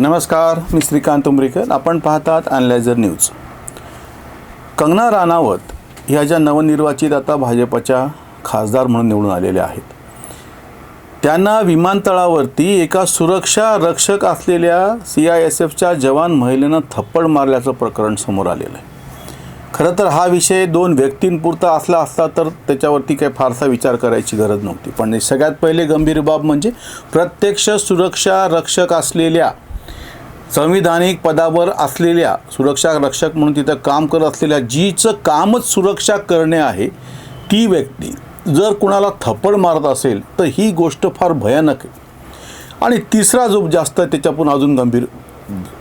नमस्कार मी श्रीकांत उमरीकर. आपण पाहतात अनलायझर न्यूज कंगना राणावत ह्या ज्या नवनिर्वाचित आता भाजपच्या खासदार म्हणून निवडून आलेल्या आहेत त्यांना विमानतळावरती एका सुरक्षा रक्षक असलेल्या सी आय एस एफच्या जवान महिलेनं थप्पड मारल्याचं प्रकरण समोर आलेलं आहे. खरं तर हा विषय दोन व्यक्तींपुरता असला असता तर त्याच्यावरती काही फारसा विचार करायची गरज नव्हती. पण सगळ्यात पहिले गंभीर बाब म्हणजे प्रत्यक्ष सुरक्षा रक्षक असलेल्या संविधानिक पदावर असलेल्या सुरक्षा रक्षक म्हणून तिथं काम करत असलेल्या जीचं कामच सुरक्षा करणे आहे ती व्यक्ती जर कुणाला थप्पड मारत असेल तर ही गोष्ट फार भयानक आहे. आणि तिसरा जो जास्त त्याच्यातून अजून गंभीर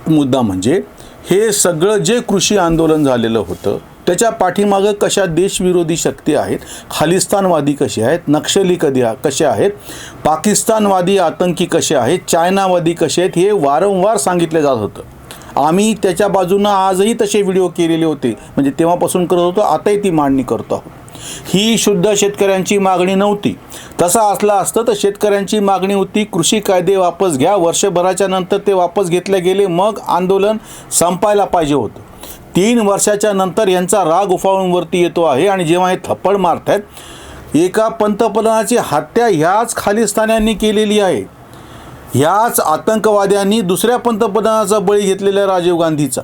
मुद्दा म्हणजे हे सगळं जे कृषी आंदोलन झालेलं होतं त्याच्या पाठीमागं कशा देशविरोधी शक्ती आहेत खालिस्तानवादी कसे आहेत नक्षली कधी कसे आहेत पाकिस्तानवादी आतंकी कसे आहेत चायनावादी कसे आहेत हे वारंवार सांगितलं जात होतं. आम्ही त्याच्या बाजूनं आजही तसे व्हिडिओ केलेले होते. म्हणजे तेव्हापासून करत होतो आताही ती मांडणी करतो आहोत. ही शुद्ध शेतकऱ्यांची मागणी नव्हती. तसा असला असतं तर शेतकऱ्यांची मागणी होती कृषी कायदे वापस घ्या वर्षभराच्या नंतर ते वापस घेतले गेले मग आंदोलन संपायला पाहिजे होतं. तीन वर्षाच्या नंतर यांचा राग उफाळून वरती येतो आहे आणि जेव्हा हे थप्पड मारत आहेत एका पंतप्रधानाची हत्या ह्याच खालिस्तान्यांनी केलेली आहे. ह्याच आतंकवाद्यांनी दुसऱ्या पंतप्रधानाचा बळी घेतलेला राजीव गांधीचा.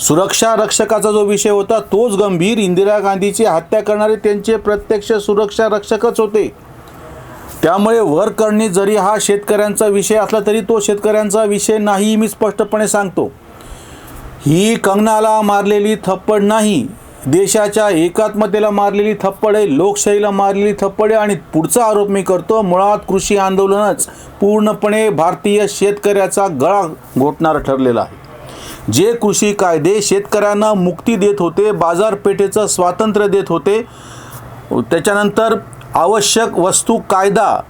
सुरक्षा रक्षकाचा जो विषय होता तोच गंभीर. इंदिरा गांधीची हत्या करणारे त्यांचे प्रत्यक्ष सुरक्षा रक्षकच होते. त्यामुळे वर करणे जरी हा शेतकऱ्यांचा विषय असला तरी तो शेतकऱ्यांचा विषय नाही मी स्पष्टपणे सांगतो. ही कंगनाला मारलेली थप्पड नाही. देशाच्या एकात्मतेला मारलेली थप्पड आहे लोकशाहीला मारलेली थप्पड आहे आणि पुढचा आरोप मी करतो मुळात कृषी आंदोलनच पूर्णपणे भारतीय शेतकऱ्याचा गळा घोटणारं ठरलेला आहे. जे कृषी कायदे शेतकऱ्यांना मुक्ती देत होते बाजारपेठेचं स्वातंत्र्य देत होते त्याच्यानंतर आवश्यक वस्तू कायदा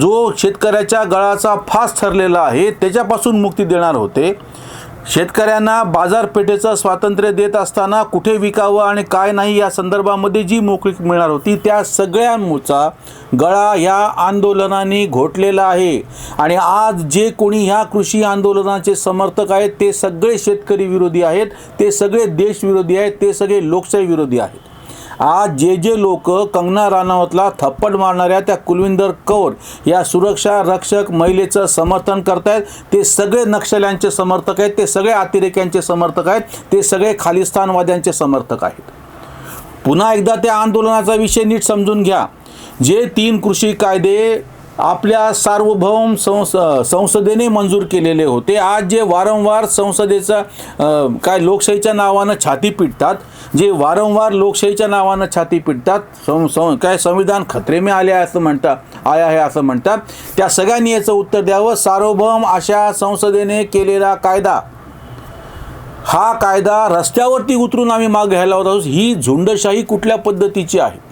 जो शेतकऱ्याच्या गळाचा फास ठरलेला आहे त्याच्यापासून मुक्ती देणार होते. शेतकऱ्यांना बाजारपेठेचं स्वातंत्र्य देत असताना कुठे विकावं आणि काय नाही या संदर्भामध्ये जी मोकळी मिळणार होती त्या सगळ्यांचा गळा ह्या आंदोलनाने घोटलेला आहे. आणि आज जे कोणी ह्या कृषी आंदोलनाचे समर्थक आहेत ते सगळे शेतकरी विरोधी आहेत ते सगळे देशविरोधी आहेत ते सगळे लोकशाही विरोधी आहेत. आज जे जे लोक कंगना राणावतला थप्पड मारणाऱ्या त्या कुलविंदर कौर या सुरक्षा रक्षक महिलेचं समर्थन करतायत. ते सगळे नक्षल्यांचे समर्थक आहेत ते सगळे अतिरेक्यांचे समर्थक आहेत ते सगळे खालिस्तानवाद्यांचे समर्थक आहेत. पुन्हा एकदा त्या आंदोलनाचा विषय नीट समजून घ्या. जे तीन कृषी कायदे आपल्या सार्वभौम संस संसदेने मंजूर केलेले होते. आज जे वारंवार संसदेचा काय लोकशाहीच्या नावानं छाती पिटतात जे वारंवार लोकशाहीच्या नावानं छाती पिटतात सं सं काय संविधान खतरे आले आहे असं म्हणतात आया आहे असं म्हणतात. त्या सगळ्यांनी याचं उत्तर द्यावं. सार्वभौम अशा संसदेने केलेला कायदा हा कायदा रस्त्यावरती उतरून आम्ही माग घ्यायला होत आहोत. ही झुंडशाही कुठल्या पद्धतीची आहे?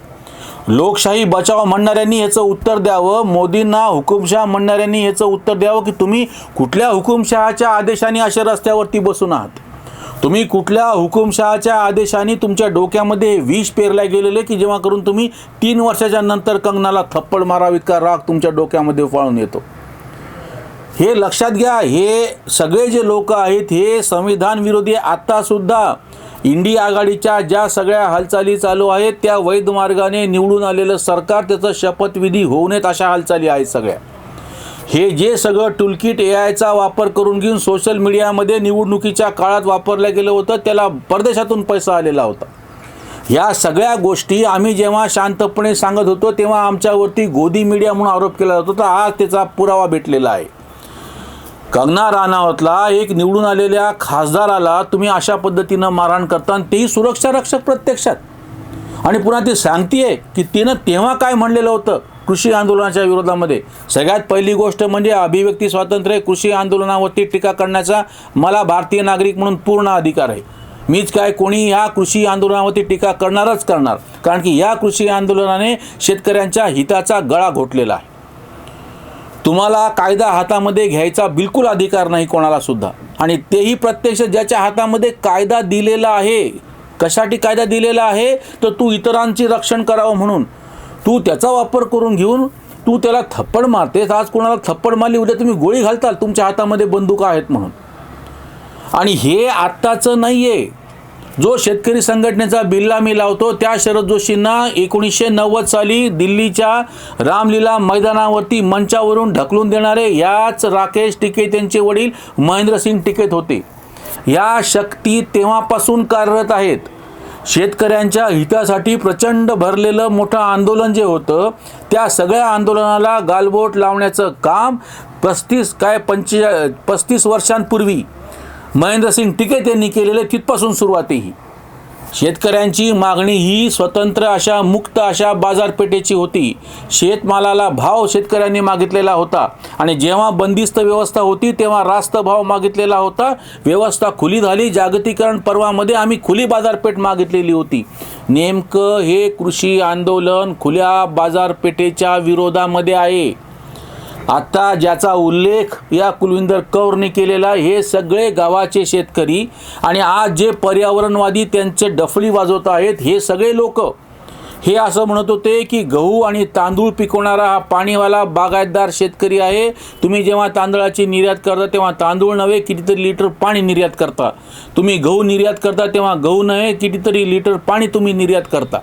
लोकशाही बचाव म्हणणाऱ्यांनी याचं उत्तर द्यावं. मोदींना हुकुमशहा म्हणणाऱ्यांनी याचं उत्तर द्यावं की तुम्ही कुठल्या हुकुमशहाच्या आदेशाने अशा रस्त्यावरती बसून आहात? तुम्ही कुठल्या हुकुमशहाच्या आदेशाने तुमच्या डोक्यामध्ये विष पेरल्या गेलेले की जेव्हा करून तुम्ही तीन वर्षाच्या नंतर कंगनाला थप्पड मारावीत का? राग तुमच्या डोक्यामध्ये फाळून येतो. हे लक्षात घ्या. हे सगळे जे लोक आहेत हे संविधान विरोधी आत्तासुद्धा इंडिया आघाडीच्या ज्या सगळ्या हालचाली चालू आहेत त्या वैध मार्गाने निवडून आलेलं सरकार त्याचं शपथविधी होऊ नयेत अशा हालचाली आहेत सगळ्या. हे जे सगळं टूलकिट ए आयचा वापर करून घेऊन सोशल मीडियामध्ये निवडणुकीच्या काळात वापरलं गेलं होतं त्याला परदेशातून पैसा आलेला होता. या सगळ्या गोष्टी आम्ही जेव्हा शांतपणे सांगत होतो तेव्हा आमच्यावरती गोदी मीडिया म्हणून आरोप केला जात होता आज त्याचा पुरावा भेटलेला आहे. कंगना राणावतला एक निवडून आलेल्या खासदाराला तुम्ही अशा पद्धतीनं मारहाण करता आणि तेही सुरक्षा रक्षक प्रत्यक्षात. आणि पुन्हा ती सांगतीये की तिनं तेव्हा काय म्हणलेलं होतं कृषी आंदोलनाच्या विरोधामध्ये? सगळ्यात पहिली गोष्ट म्हणजे अभिव्यक्ती स्वातंत्र्य कृषी आंदोलनावरती टीका करण्याचा मला भारतीय नागरिक म्हणून पूर्ण अधिकार आहे. मीच काय कोणी या कृषी आंदोलनावरती टीका करणारच करणार. कारण की या कृषी आंदोलनाने शेतकऱ्यांच्या हिताचा गळा घोटलेला आहे. तुम्हाला कायदा हातामध्ये घ्यायचा बिलकुल अधिकार नाही कोणाला सुद्धा. आणि तेही प्रत्यक्ष ज्याच्या हातामध्ये कायदा दिलेला आहे कशासाठी कायदा दिलेला आहे तर तू इतरांची रक्षण करावं म्हणून. तू त्याचा वापर करून घेऊन तू तू त्याला थप्पड मारतेस. आज कोणाला थप्पड मारली उद्या तुम्ही गोळी घालताल तुमच्या हातामध्ये बंदुका आहेत म्हणून. आणि हे आत्ताचं नाही आहे जो शेतकरी संघटनेचा बिल्ला मी लावतो त्या शरद जोशींना एकोणीसशे नव्वद साली दिल्लीच्या रामलीला मैदानावरती मंचावरून ढकलून देणारे याच राकेश टिकेत यांचे वडील महेंद्रसिंग टिकेत होते. या शक्ती तेव्हापासून कार्यरत आहेत. शेतकऱ्यांच्या हितासाठी प्रचंड भरलेलं मोठं आंदोलन जे होतं त्या सगळ्या आंदोलनाला गालबोट लावण्याचं काम पस्तीस काय पंचे पस्तीस वर्षांपूर्वी महेंद्रसिंग टिकेत यांनी केलेले तिथपासून सुरुवात ही शेतकऱ्यांची मागणी ही स्वतंत्र अशा मुक्त अशा बाजारपेठेची होती. शेतमालाला भाव शेतकऱ्यांनी मागितलेला होता आणि जेव्हा बंदिस्त व्यवस्था होती तेव्हा रास्त भाव मागितलेला होता. व्यवस्था खुली झाली. जागतिकरण पर्वामध्ये आम्ही खुली बाजारपेठ मागितलेली होती. नेमकं हे कृषी आंदोलन खुल्या बाजारपेठेच्या विरोधामध्ये आहे. आता ज्याचा उल्लेख या कुलविंदर कौरने केलेला हे सगळे गावाचे शेतकरी आणि आज जे पर्यावरणवादी त्यांचे डफळी वाजवत आहेत हे सगळे लोक. हे असं म्हणत होते की गहू आणि तांदूळ पिकवणारा हा पाणीवाला बागायतदार शेतकरी आहे. तुम्ही जेव्हा तांदळाची निर्यात करता तेव्हा तांदूळ नव्हे कितीतरी लिटर पाणी निर्यात करता. तुम्ही गहू निर्यात करता तेव्हा गहू नव्हे कितीतरी लिटर पाणी तुम्ही निर्यात करता.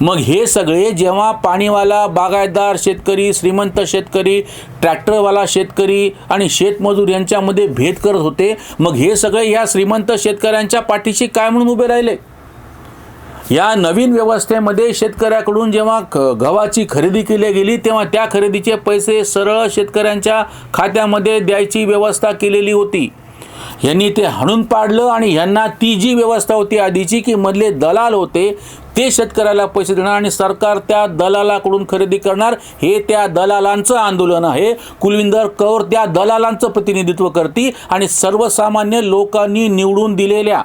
मग हे सगळे जेव्हा पाणीवाला बागायतदार शेतकरी श्रीमंत शेतकरी ट्रॅक्टरवाला शेतकरी आणि शेतमजूर यांच्यामध्ये भेद करत होते मग हे सगळे ह्या श्रीमंत शेतकऱ्यांच्या पाठीशी काय म्हणून उभे राहिले? या नवीन व्यवस्थेमध्ये शेतकऱ्याकडून जेव्हा ख गव्हाची खरेदी केली गेली तेव्हा त्या खरेदीचे पैसे सरळ शेतकऱ्यांच्या खात्यामध्ये द्यायची व्यवस्था केलेली होती. यांनी ते हाणून पाडलं आणि ह्यांना ती जी व्यवस्था होती आधीची की मधले दलाल होते ते शेतकऱ्याला पैसे देणार आणि सरकार त्या दलालाकडून खरेदी करणार हे त्या दलालांचं आंदोलन आहे. कुलविंदर कौर त्या दलालांचं प्रतिनिधित्व करते आणि सर्वसामान्य लोकांनी निवडून दिलेल्या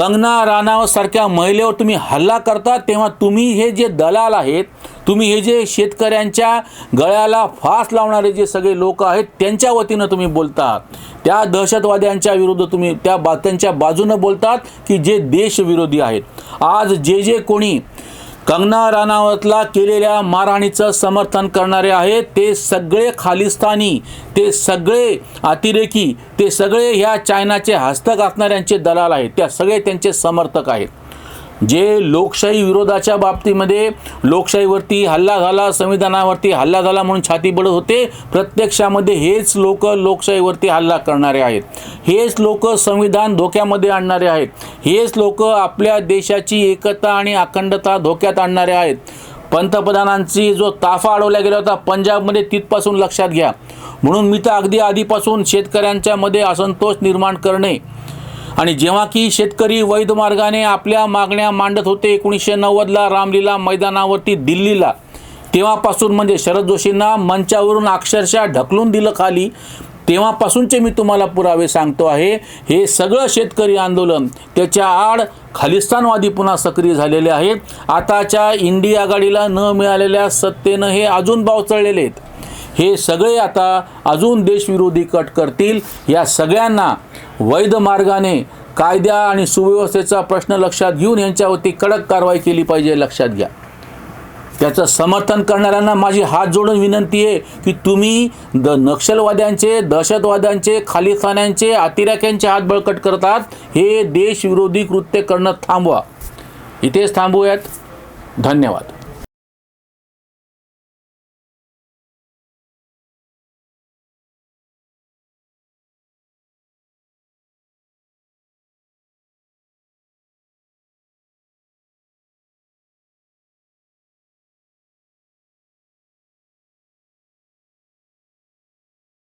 कंगना राणावत सारख्या महिलेवर तुम्ही हल्ला करता तेव्हा तुम्ही हे जे दलाल आहेत तुम्ही हे जे शेतकऱ्यांच्या गळ्याला फास लावणारे जे सगळे लोक आहेत त्यांच्या वतीनं तुम्ही बोलतात. त्या दहशतवाद्यांच्या विरुद्ध तुम्ही त्या बा त्यांच्या बाजूनं बोलतात की जे देशविरोधी आहेत. आज जे जे कोणी कंगना राणावतला केलेल्या मारहाणीचं समर्थन करणारे आहेत. ते सगळे खालिस्तानी ते सगळे अतिरेकी ते सगळे ह्या चायनाचे हस्तक असणाऱ्यांचे दलाल आहेत. त्या सगळे त्यांचे समर्थक आहेत. जे लोकशाही विरोधाच्या बाबतीमध्ये लोकशाहीवरती हल्ला झाला संविधानावरती हल्ला झाला म्हणून छाती बडत होते प्रत्यक्षामध्ये हेच लोक लोकशाहीवरती हल्ला करणारे आहेत. हेच लोक संविधान धोक्यामध्ये आणणारे आहेत. हेच लोक आपल्या देशाची एकता आणि अखंडता धोक्यात आणणारे आहेत. पंतप्रधानांची जो ताफा अडवला गेला होता पंजाबमध्ये तिथपासून लक्षात घ्या. म्हणून मी तर अगदी आधीपासून शेतकऱ्यांच्यामध्ये असंतोष निर्माण करणे आणि जेव्हा की शेतकरी वैध मार्गाने आपल्या मागण्या मांडत होते एकोणीसशे नव्वदला रामलीला मैदानावरती दिल्लीला. तेव्हापासून म्हणजे शरद जोशींना मंचावरून अक्षरशः ढकलून दिलं खाली. तेव्हापासूनचे मी तुम्हाला पुरावे सांगतो आहे. हे सगळं शेतकरी आंदोलन त्याच्या आड खालिस्तानवादी पुन्हा सक्रिय झालेले आहेत. आताच्या इंडिया आघाडीला न मिळालेल्या सत्तेनं हे अजून बावचळलेले आहेत. हे सगळे आता अजून देशविरोधी कट करतील. या सगळ्यांना वैध मार्गाने कायद्या आणि सुव्यवस्थेचा प्रश्न लक्षात घेऊन यांच्यावरती कडक कारवाई केली पाहिजे लक्षात घ्या. त्याचं समर्थन करणाऱ्यांना माझी हात जोडून विनंती आहे की तुम्ही द नक्षलवाद्यांचे दहशतवाद्यांचे खालिस्तान्यांचे अतिरेक्यांचे हात बळकट करतात हे देशविरोधी कृत्य करणं थांबवा. इथेच थांबूयात. धन्यवाद.